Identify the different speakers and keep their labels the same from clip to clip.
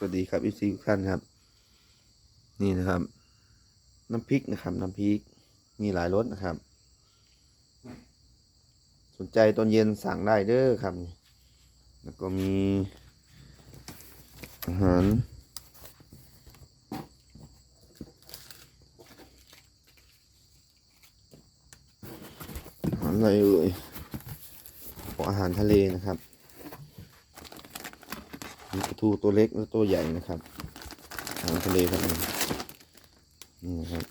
Speaker 1: สวัสดีครับอีซีทุกท่านครับ นี่นะครับ น้ำพริกนะครับ น้ำพริกมีหลายรสนะครับ สนใจตอนเย็นสั่งได้เด้อครับ แล้วก็มี อาหารอาหารอะไรเอ่ยพวกอาหารทะเลนะครับ มีปลาทูตัวเล็กและตัวใหญ่นะครับอาหารทะเลครับนี่นี่นะครับ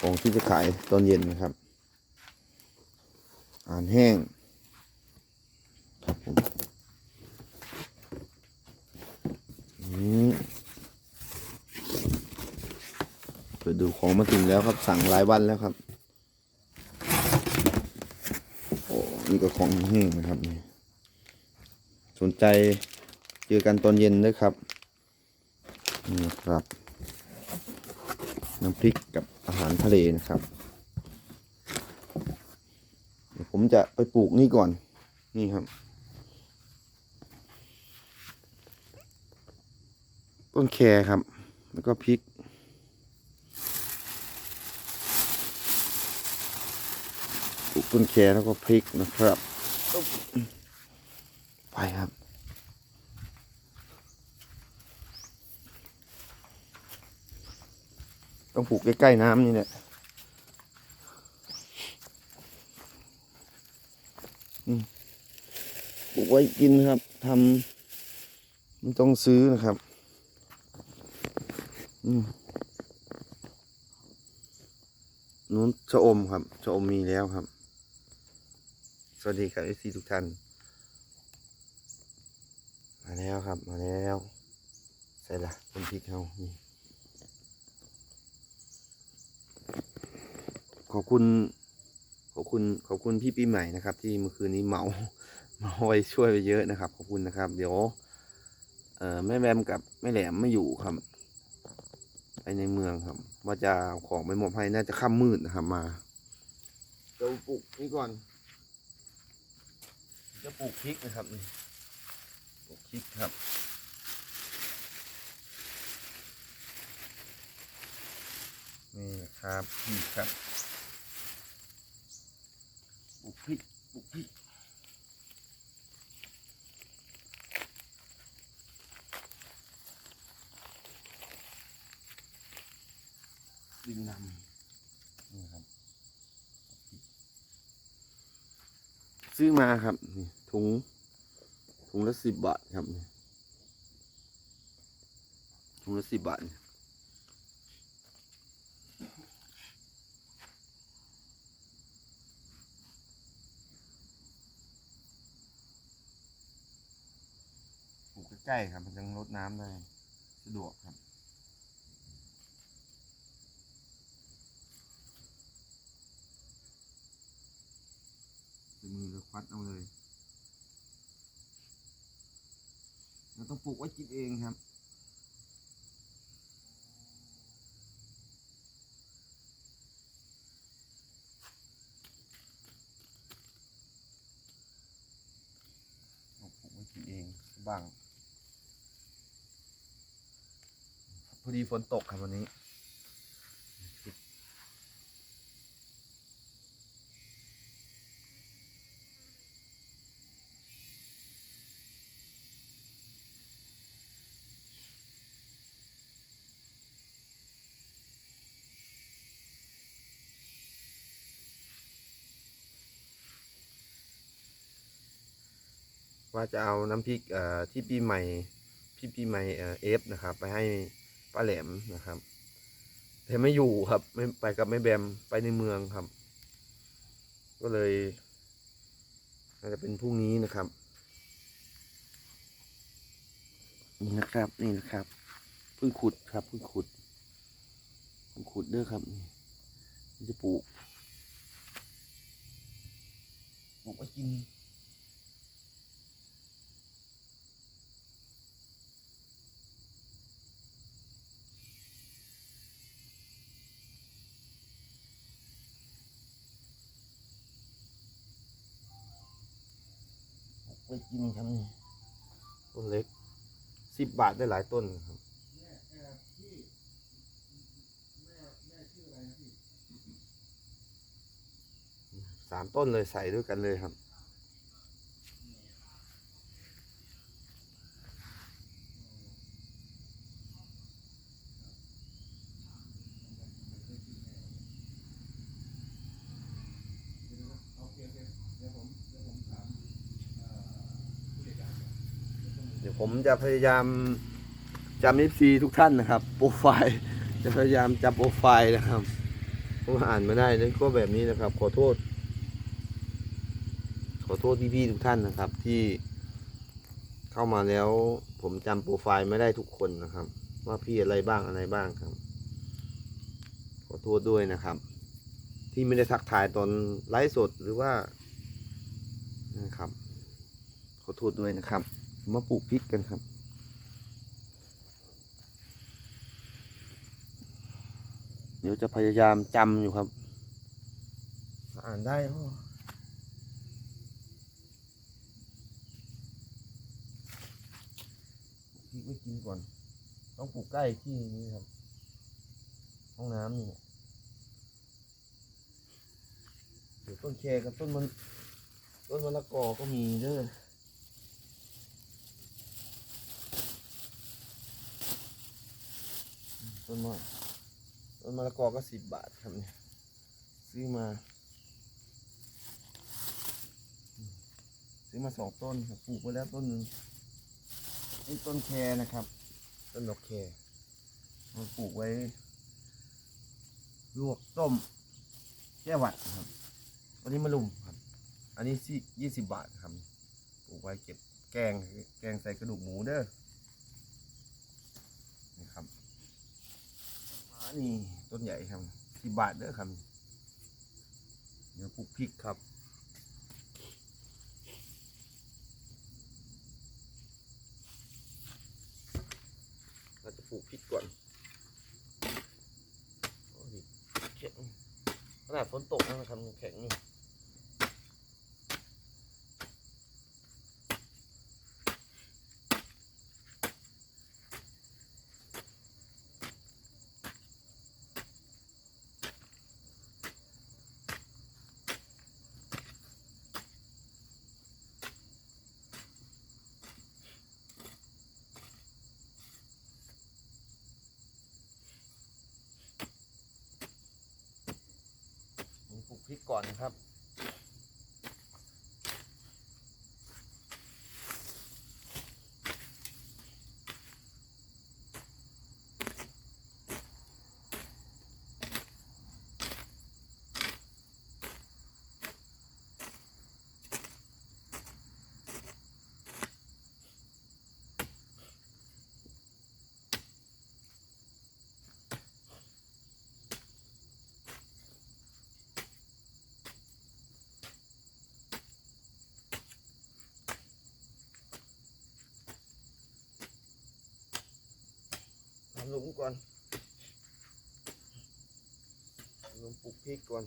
Speaker 1: ของที่จะขายตอนเย็นนะครับอาหารแห้งครับผมอืมเปิดดูของมาถึงแล้วครับ สั่งหลายวันแล้วครับ โอ้นี่ก็ของแห้งนะครับนี่ สนใจเจอกันตอนเย็นด้วยครับนี่ครับน้ำพริกกับอาหารทะเลนะครับเดี๋ยวผมจะไปปลูกนี่ก่อนนี่ครับ ต้นแครครับ แล้วก็พริกปลูกต้นแครแล้วก็พริกนะครับ ไปครับ ต้องปลูกใกล้ๆน้ำนี่แหละปลูกไว้กินครับทำไม่ต้องซื้อนะครับ อืมนู้นชะอมครับชะอมมีแล้วครับ สวัสดีครับเอซีทุกท่าน มาแล้วครับมาแล้วใส่ละต้นพริกเขานี่ขอบคุณขอบคุณขอบคุณพี่ปีใหม่นะครับ ที่เมื่อคืนนี้เมาเมาไว้ช่วยไปเยอะนะครับ ขอบคุณนะครับ เดี๋ยวเอ่อแม่แบมกับแม่แหลมไม่อยู่ครับ ไปในเมืองครับ ว่าจะเอาของไปมอบให้น่าจะค่ำมืดนะครับมาเดี๋ยวปลูกนี่ก่อน จะปลูกพริกนะครับนี่ ปลูกพริกครับนี่นะครับพริกครับปลูกพริกปลูกพริกดินดำนี่ครับ ซื้อมาครับนี่ถุง ถุงละสิบบาทครับถุงละสิบบาทปลูกใกล้ๆครับ มันจะลดน้ำได้ สะดวกครับมือเราควัดเอาเลย เราต้องปลูกไว้กินเองครับ ปลูกไว้กินเองบ้าง พอดีฝนตกครับวันนี้ ว่าจะเอาน้ำพริกที่ปีใหม่พี่ปีใหม่เอฟนะครับ ไปให้ป้าแหลมนะครับแต่ไม่อยู่ครับไม่ไปกับไม่แบมไปในเมืองครับ ก็เลยน่าจะเป็นพรุ่งนี้นะครับ นี่นะครับนี่นะครับเพิ่งขุดครับเพิ่งขุดเพิ่งขุดเด้อครับนี่จะปลูกปลูกไว้กิน ริงครับนี่ต้นเล็กสิบบาทได้หลายต้นครับสามต้นเลยใส่ด้วยกันเลยครับ เดี๋ยว ผมจะพยายามจำนิฟซีทุกท่านนะครับ โปรไฟล์จะพยายามจำโปรไฟล์นะครับเพราะว่าอ่านไม่ได้นั่นก็แบบนี้นะครับ ขอโทษ ขอโทษพี่ๆทุกท่านนะครับ ที่เข้ามาแล้ว ผมจำโปรไฟล์ไม่ได้ทุกคนนะครับ ว่าพี่อะไรบ้างอะไรบ้างครับ ขอโทษด้วยนะครับ ที่ไม่ได้ทักทายตอนไลฟ์สดหรือว่านะครับ ขอโทษด้วยนะครับ มาปลูกพริกกันครับ เดี๋ยวจะพยายามจำอยู่ครับ อ่านได้หอพริกไว้กินก่อน ต้องปลูกใกล้ที่นี้ครับ ห้องน้ำนี่เนี่ยเดี๋ยวต้นแคกับต้นมันต้นมะละกอก็มีเด้อ ต้นมะต้นมะละกอก็สิบบาทครับเนี่ยซื้อมา ซื้อมาสองต้นครับปลูกไว้แล้วต้นหนึ่งนี่ต้นแคนะครับ ต้นดอกแคมันปลูกไว้ลวกต้มแก้หวัดครับอันนี้มะลุมครับ อันนี้สิยี่สิบบาทครับ ปลูกไว้เก็บแกง แกงใส่กระดูกหมูเด้อนี่ครับ อั นี่ต้นใหญ่ครับสิบบาทเด้อครับเดี๋ยวปลูกพริกครับเราจะปลูกพริกก่อนโอ้ยแข็งขนาดฝนตกนะครับแข็งอยู่ พริกก่อนครับ หลุมก่อนหลุมปลูกพริกก่อน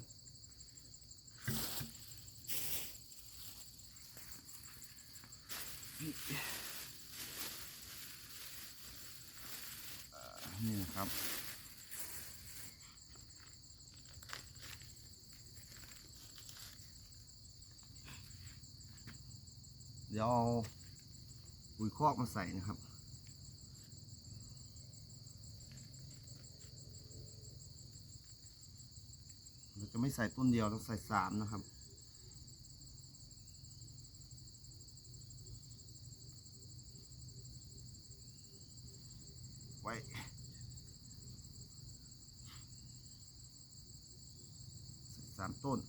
Speaker 1: นี่นะครับเดี๋ยวเอาปุ๋ยคอกมาใส่นะครับ เราจะ ไม่ใส่ต้นเดียวเราใส่สามนะครับ ไว้สามต้น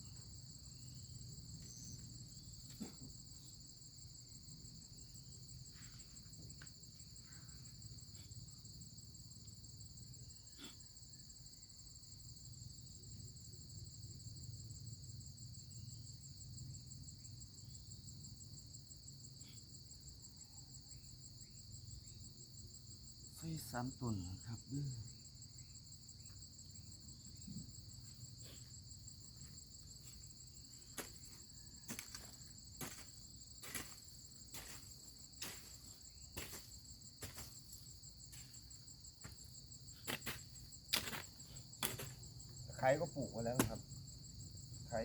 Speaker 1: ที่สามตนครับใครก็ปลูกไว้แล้วครับใคร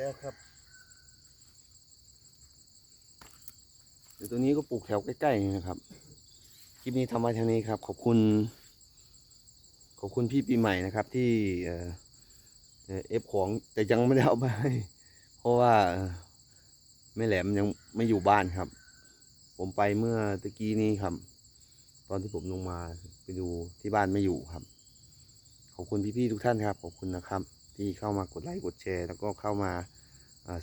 Speaker 1: แล้วครับเดี๋ยวตัวนี้ก็ปลูกแถวใกล้ๆนะครับ คลิปนี้ทำมาทางนี้ครับ ขอบคุณ ขอบคุณพี่ปีใหม่นะครับ ที่เอฟของแต่ยังไม่ได้เอามาให้เพราะว่าแม่แหลมยังไม่อยู่บ้านครับ ผมไปเมื่อตะกี้นี้ครับ ตอนที่ผมลงมาไปดูที่บ้านไม่อยู่ครับ ขอบคุณพี่ๆทุกท่านครับ ขอบคุณนะครับ ที่เข้ามากดไลค์กดแชร์ แล้วก็เข้ามา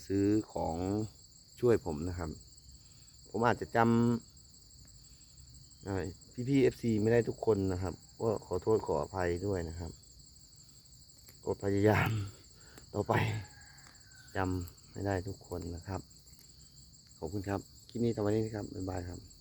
Speaker 1: ซื้อของช่วยผมนะครับ ผมอาจจะจำอ่พี่ๆเอฟซีไม่ได้ทุกคนนะครับ ก็ขอโทษขออภัยด้วยนะครับก็พยายามต่อไปจำไม่ได้ทุกคนนะครับ ขอบคุณครับ คลิปนี้ทำไว้นี้ครับ บ๊ายบายครับ